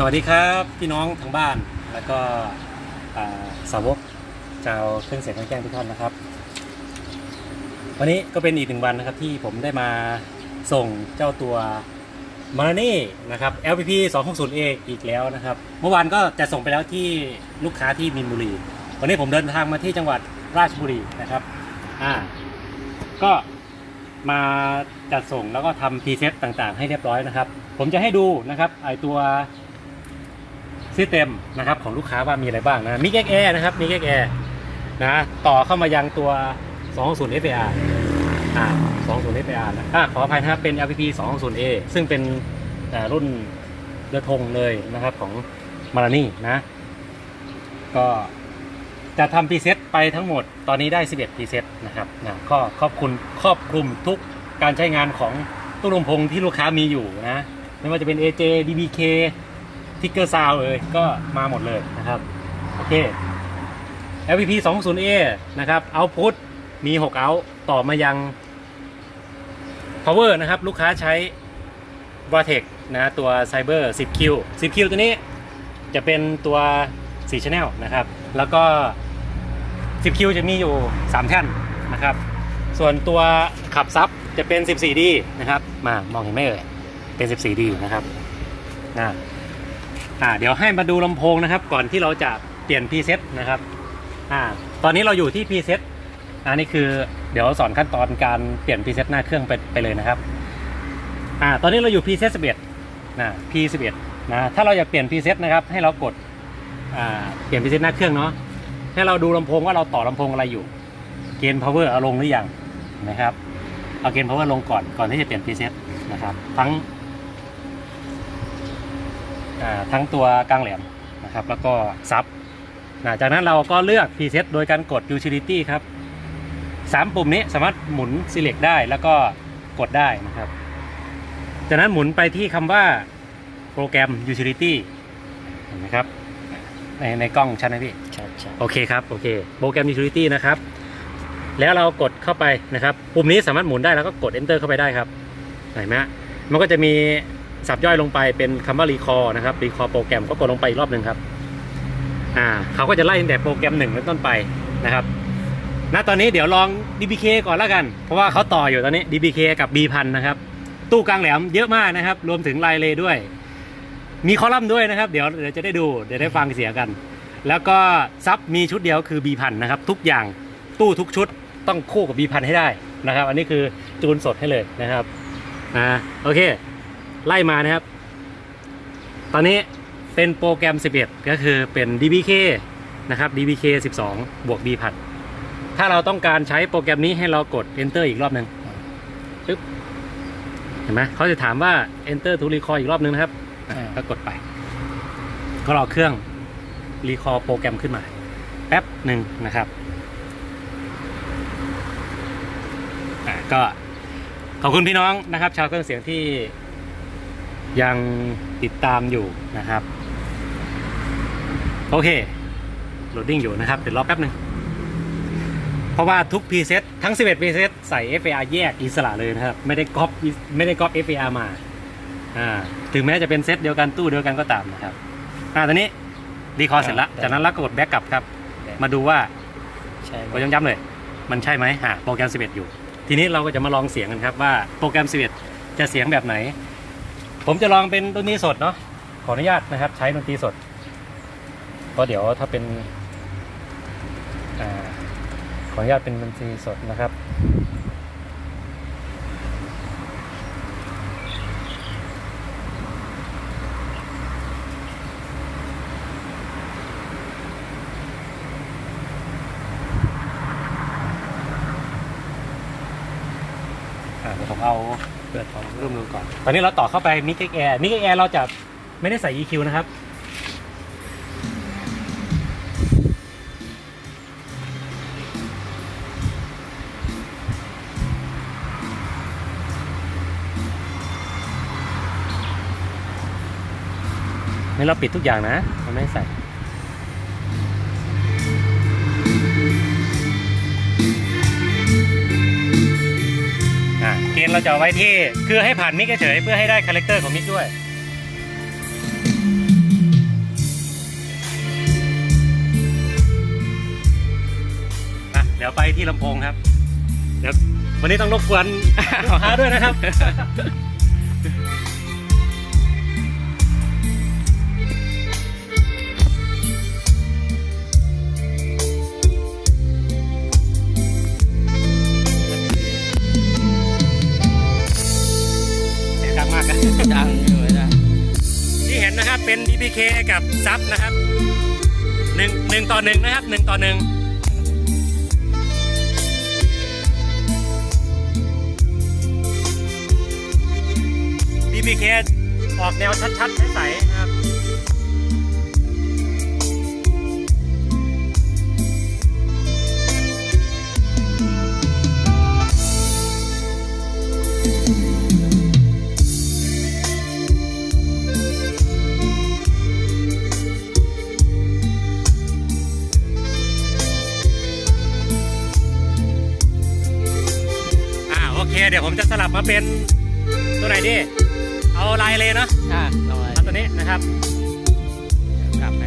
สวัสดีครับพี่น้องทางบ้านแล้วก็สาวกชาวเครื่องเสียงเครื่องแจ้งทุกท่านนะครับ วันนี้ก็เป็นอีกหนึ่งวันนะครับที่ผมได้มาส่งเจ้าตัวมารานี่นะครับ LPP 260A อีกแล้วนะครับ เมื่อวานก็จะส่งไปแล้วที่ลูกค้าที่มินบุรี วันนี้ผมเดินทางมาที่จังหวัดราชบุรีนะครับอ่าก็มาจัดส่งแล้วก็ทำพรีเซตต่างๆ ให้เรียบร้อยนะครับ ผมจะให้ดูนะครับไอตัว ซิสเต็มนะครับของลูกค้าว่ามีอะไรบ้างนะมิกเอ็กแอร์นะครับมิกเอ็กแอร์นะต่อเข้ามายังตัว 260 FAR อ่า260 FAR นะอ่าขออภัยนะครับเป็น LPP 260A ซึ่งเป็นอ่รุ่นเรือธงเลยนะครับของมารานี่นะ ก็จะทำพรีเซตไปทั้งหมดตอนนี้ได้ 11พรีเซตนะครับนะก็ครอบคลุมครอบคลุมทุกการใช้งานของตู้ลำโพงที่ลูกค้ามีอยู่นะ ไม่ว่าจะเป็น AJ DBK ทิกเกอร์ซาวเลยก็มาหมดเลยนะครับ โอเค LVP 2 0 A นะครับ Output มี6 out ต่อมายัง Power นะครับ ลูกค้าใช้ Vortex นะตัว Cyber 10Q 10Q ตัวนี้จะเป็นตัว4 Channel นะครับ แล้วก็ 10Q จะมีอยู่ 3 แท่นนะครับ ส่วนตัวขับซับจะเป็น 14D นะครับ มามองเห็นไหมเอ่ย เป็น 14D นะครับอ่า อ่าเดี๋ยวให้มาดูลำโพงนะครับ ก่อนที่เราจะเปลี่ยนพรีเซ็ตนะครับอ่าตอนนี้เราอยู่ที่พรีเซ็ตอันนี้คือเดี๋ยวสอนขั้นตอนการเปลี่ยนพรีเซ็ตหน้าเครื่องไปไปเลยนะครับอ่าตอนนี้เราอยู่พรีเซ็ต11นะ P11 นะถ้าเราอยากเปลี่ยนพรีเซ็ตนะครับ ให้เรากดอ่าเปลี่ยนพรีเซ็ตหน้าเครื่องเนาะให้เราดูลำโพงว่าเราต่อลำโพงอะไรอยู่ เกณฑ์ power เอาลงหรือยังนะครับเอาเกณฑ์ power ลงก่อนก่อนที่จะเปลี่ยนพรีเซ็ตนะครับทั้ง ทั้งตัวกลางแหลมนะครับแล้วก็ซับนะจากนั้นเราก็เลือก preset โดยการกด utility ครับสามปุ่มนี้สามารถหมุน select ได้แล้วก็กดได้นะครับ จากนั้นหมุนไปที่คำว่าโปรแกรม utility เห็นไหมครับในในกล้องชัดไหมพี่ใช่ใช่โอเคครับ โอเคโปรแกรม utility นะครับ แล้วเรากดเข้าไปนะครับ ปุ่มนี้สามารถหมุนได้แล้วก็กด enter เข้าไปได้ครับเห็นไหมฮะมันก็จะมี สับย่อยลงไปเป็นคำว่า recall นะครับ recall โปรแกรมก็กดลงไปอีกรอบหนึ่งครับอ่าเขาก็จะไล่ตั้งแต่โปรแกรมหนึ่งเป็นต้นไปนะครับณตอนนี้เดี๋ยวลอง DBK ก่อนแล้วกัน เพราะว่าเขาต่ออยู่ตอนนี้ DBK กับ B พันนะครับ ตู้กลางแหลมเยอะมากนะครับ รวมถึงลายเลด้วย มีคอลัมน์ด้วยนะครับ เดี๋ยวเดี๋ยวจะได้ดู เดี๋ยวได้ฟังเสียงกัน แล้วก็ซับมีชุดเดียวคือ B พันนะครับ ทุกอย่างตู้ทุกชุดต้องคู่กับ B พันให้ได้นะครับ อันนี้คือจูนสดให้เลยนะครับ อ่า โอเค ไล่มานะครับ ตอนนี้เป็นโปรแกรม 11 ก็คือเป็น DBK นะครับ DBK 12 บวก B พันถ้าเราต้องการใช้โปรแกรมนี้ให้เรากด Enter อีกรอบหนึ่งปึ๊บ เห็นไหมเขาจะถามว่า Enter to recall อีกรอบหนึ่งนะครับอะก็กดไป ก็รอเครื่อง recall โปรแกรมขึ้นมา แป๊บหนึ่งนะครับอะก็ขอบคุณพี่น้องนะครับ ชาวเครื่องเสียงที่ ยังติดตามอยู่นะครับ โอเคโหลดดิ้งอยู่นะครับเดี๋ยวรอแป๊บหนึ่งเพราะว่าทุก preset ทั้ง 11 preset ใส่ FAR แยกอิสระเลยนะครับ ไม่ได้ก๊อปไม่ได้ก๊อป FAR มาอ่าถึงแม้จะเป็นเซตเดียวกันตู้เดียวกันก็ตามนะครับอ่าตอนนี้รีคอร์เสร็จแล้วจากนั้นเราก็กดแบ็กกลับครับ มาดูว่าใช่ก็ย้ำๆเลย มันใช่ไหมหาโปรแกรม 11 อยู่ ทีนี้เราก็จะมาลองเสียงกันครับว่าโปรแกรม 11 จะเสียงแบบไหน ผมจะลองเป็นดนตรีสดเนาะขออนุญาตนะครับ ใช้ดนตรีสดเพราะเดี๋ยวถ้าเป็นอขออนุญาตเป็นดนตรีสดนะครับอ่าเดี๋ยวผมเอา เปิดของร่วมดูก่อน ตอนนี้เราต่อเข้าไปมิกเก็แอร์มิกเก็แอร์เราจะไม่ได้ใส่ EQ นะครับ นี่เราปิดทุกอย่างนะเราไม่ใส่ นเราจะาไว้ที่ คือให้ผ่านมิกเฉยเพื่อให้ได้คาแรคเตอร์ของมิกด้วยอ่เดี๋ยวไปที่ลำโพงครับ เดี๋ยววันนี้ต้องรบกวนขอกค้าด้วยนะครับ เห็นนะครับเป็น BBK กับซับนะครับหนึ่งหนึ่งต่อหนึ่งนะครับหนึ่งต่อหนึ่งบีบีเคออกแนวชัดๆใสๆนะครับ เคเดี๋ยวผมจะสลับมาเป็นตัวไหนดี เอาลายเลยเนาะอะลองเลยเอาตัวนี้นะครับกลับไป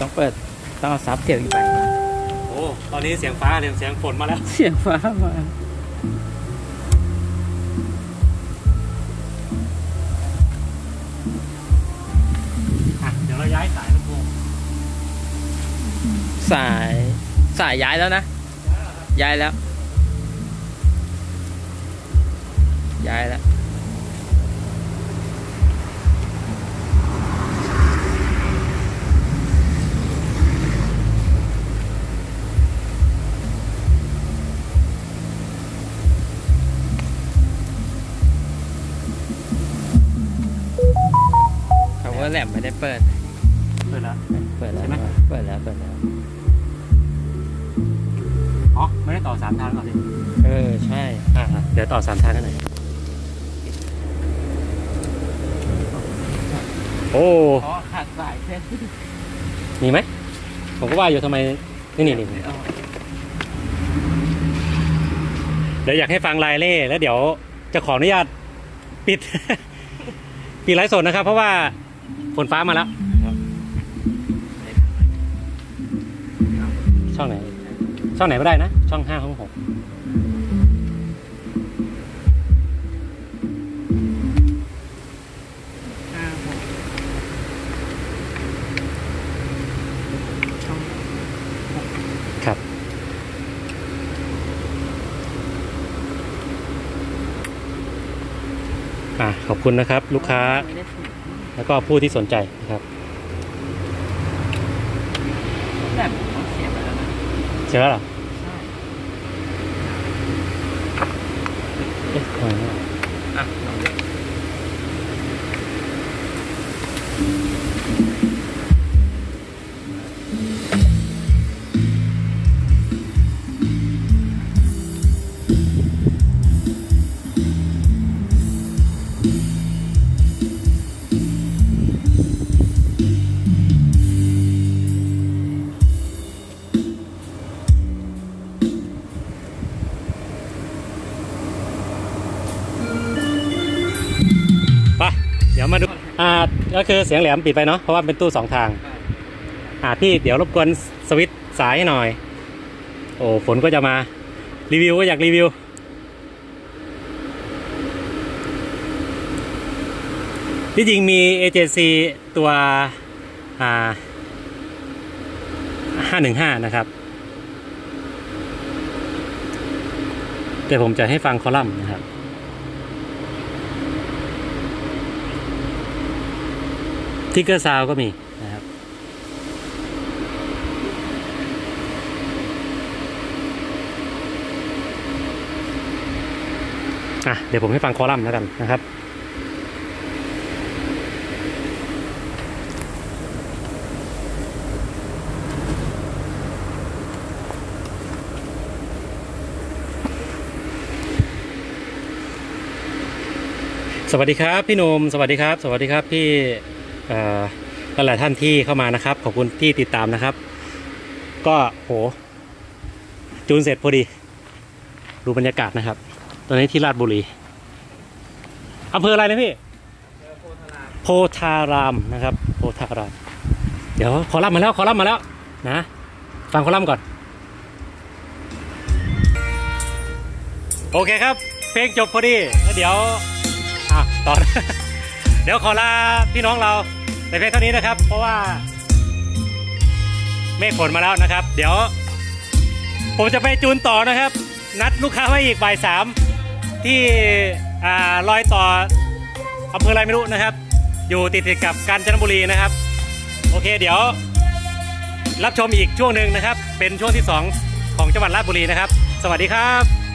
ต้องเปิดต้องเอาซับเสียงอีกไป โอ้ตอนนี้เสียงฟ้าเสียงเสียงฝนมาแล้ว เสียงฟ้ามาอะเดี๋ยวเราย้ายสายลำโพงสายสายย้ายแล้วนะ ย้ายแล้ว ย้ายแล้ว อ๋อไม่ได้ต่อสามทางก่อนดิเออ ใช่ อ่าเดี๋ยวต่อสามทางกันหน่อยโอ้อ๋อขาดสายเส้นมีไหมผมก็ว่าอยู่ทำไมนี่นี่นี่เดี๋ยวอยากให้ฟังลายเล่แล้วเดี๋ยวจะขออนุญาตปิด ปิดไลฟ์สดนะครับ เพราะว่าฝนฟ้ามาแล้วช่องไหน ช่องไหนไม่ได้นะ ช่องห้าห้องหกห้าหกช่องครับอะขอบคุณนะครับ ลูกค้าไม่ได้ถูกแล้วก็ผู้ที่สนใจนะครับแบบเขาเสียไปแล้วนะเสร็จแล้วเหรอ ใช่ เอะลองดู อ่าก็คือเสียงแหลมปิดไปเนาะเพราะว่าเป็นตู้สองทางอ่าพี่เดี๋ยวรบกวนสวิตช์สายให้หน่อย โอ้ฝนก็จะมารีวิวก็อยากรีวิว ที่จริงมี AJC ตัวอ่า515 นะครับ แต่ผมจะให้ฟังคอลัมน์นะครับ ทิกเกอร์ซาวก็มีนะครับอะเดี๋ยวผมให้ฟังคอลัมน์แล้วกันนะครับสวัสดีครับ พี่นมสวัสดีครับ สวัสดีครับพี่ หลายท่านที่เข้ามานะครับ ขอบคุณที่ติดตามนะครับ ก็โห จูนเสร็จพอดี ดูบรรยากาศนะครับ ตอนนี้ที่ราชบุรีอำเภออะไรนะพี่โพธารามนะครับ โพธาราม เดี๋ยวขอรับมาแล้วขอรับมาแล้วนะ ฟังขอรับก่อน โอเคครับ เพลงจบพอดีแล้วเดี๋ยวอะต่อ เดี๋ยวขอลาพี่น้องเรา ในเพลงเท่านี้นะครับ เพราะว่าเมฆฝนมาแล้วนะครับ เดี๋ยว ผมจะไปจูนต่อนะครับ นัดลูกค้าไว้อีกบ่ายสามที่อ่ารอยต่ออำเภออะไรไม่รู้นะครับ อยู่ติดติดกับกาญจนบุรีนะครับ โอเคเดี๋ยว รับชมอีกช่วงหนึ่งนะครับ เป็นช่วงที่ 2 ของจังหวัดราชบุรีนะครับ สวัสดีครับ